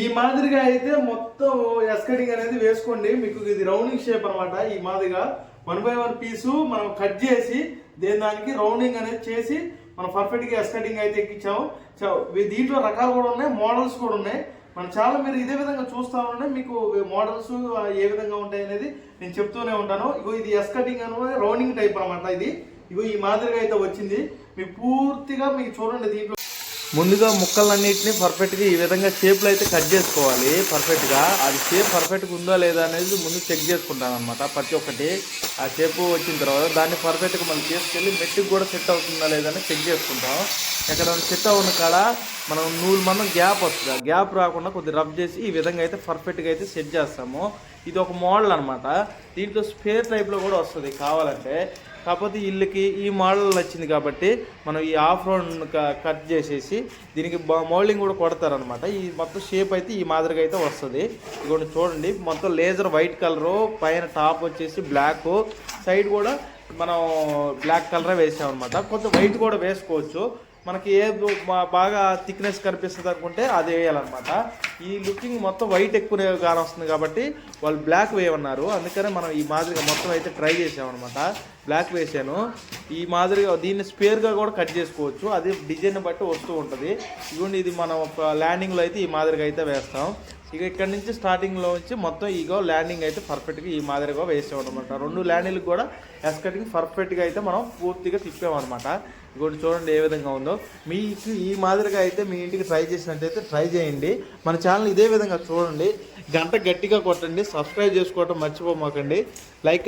ఈ మాదిరిగా అయితే మొత్తం ఎస్కటింగ్ అనేది వేసుకోండి. మీకు ఇది రౌండింగ్ షేప్ అన్నమాట. ఈ మాదిరిగా వన్ బై వన్ పీసు మనం కట్ చేసి దేని దానికి రౌండింగ్ అనేది చేసి మనం పర్ఫెక్ట్గా ఎస్కటింగ్ అయితే ఎక్కించాము. దీంట్లో రకాలు కూడా ఉన్నాయి మోడల్స్ కూడా ఉన్నాయి. మనం చాలా మీరు ఇదే విధంగా చూస్తా ఉంటే మీకు మోడల్స్ ఏ విధంగా ఉంటాయి అనేది నేను చెప్తూనే ఉంటాను. ఇగో ఇది ఎస్కటింగ్ అనేది రౌండింగ్ టైప్ అనమాట ఇది. ఇగో ఈ మాదిరిగా అయితే వచ్చింది. మీకు పూర్తిగా మీకు చూడండి దీంట్లో ముందుగా ముక్కలన్నింటినీ పర్ఫెక్ట్గా ఈ విధంగా షేప్లో అయితే కట్ చేసుకోవాలి పర్ఫెక్ట్గా. అది షేప్ పర్ఫెక్ట్గా ఉందా లేదా అనేది ముందు చెక్ చేసుకుంటాను అనమాట ప్రతి ఒక్కటి. ఆ షేప్ వచ్చిన తర్వాత దాన్ని పర్ఫెక్ట్గా మనం చేసుకెళ్ళి మెట్టుకు కూడా సెట్ అవుతుందా లేదా అని చెక్ చేసుకుంటాం. ఎక్కడ సెట్ అవున కాడ మనం నూలు మనం గ్యాప్ వస్తుంది. ఆ గ్యాప్ రాకుండా కొద్దిగా రబ్ చేసి ఈ విధంగా అయితే పర్ఫెక్ట్గా అయితే సెట్ చేస్తాము. ఇది ఒక మోడల్ అనమాట దీంట్లో స్పేర్ టైప్లో కూడా వస్తుంది కావాలంటే. కాకపోతే వీళ్ళకి ఈ మోడల్ నచ్చింది కాబట్టి మనం ఈ ఆఫ్ రౌండ్ కట్ చేసేసి దీనికి మోల్డింగ్ కూడా కొడతారనమాట ఈ మొత్తం షేప్ అయితే ఈ మాదిరిగా అయితే వస్తుంది. ఇదిగోండి చూడండి మొత్తం లేజర్ వైట్ కలరు పైన టాప్ వచ్చేసి బ్లాక్ సైడ్ కూడా మనం బ్లాక్ కలరే వేసామన్నమాట. కొంచెం వైట్ కూడా వేసుకోవచ్చు. మనకి ఏ బాగా థిక్నెస్ కనిపిస్తుంది అనుకుంటే అది వేయాలన్నమాట. ఈ లుకింగ్ మొత్తం వైట్ ఎక్కువ కానొస్తుంది కాబట్టి వాళ్ళు బ్లాక్ వేయమన్నారు. అందుకనే మనం ఈ మాదిరిగా మొత్తం అయితే ట్రై చేసామన్నమాట. బ్లాక్ వేసాను. ఈ మాదిరిగా దీన్ని స్పేర్గా కూడా కట్ చేసుకోవచ్చు. అది డిజైన్ బట్టి వస్తూ ఉంటుంది. ఇవ్వండి ఇది మనం ఒక ల్యాండింగ్లో అయితే ఈ మాదిరిగా అయితే వేస్తాం. ఇక ఇక్కడ నుంచి స్టార్టింగ్లో నుంచి మొత్తం ఇగో ల్యాండింగ్ అయితే పర్ఫెక్ట్గా ఈ మాదిరిగా వేసాం అనమాట రెండు ల్యాండింగ్లకు కూడా ఎస్ కటింగ్ పర్ఫెక్ట్గా అయితే మనం పూర్తిగా తిప్పామన్నమాట. ఇంకోటి చూడండి ఏ విధంగా ఉందో. మీకు ఈ మాదిరిగా అయితే మీ ఇంటికి ట్రై చేసినట్టయితే ట్రై చేయండి. మన ఛానల్ ఇదే విధంగా చూడండి. గంట గట్టిగా కొట్టండి. సబ్స్క్రైబ్ చేసుకోవటం మర్చిపోమాకండి. లైక్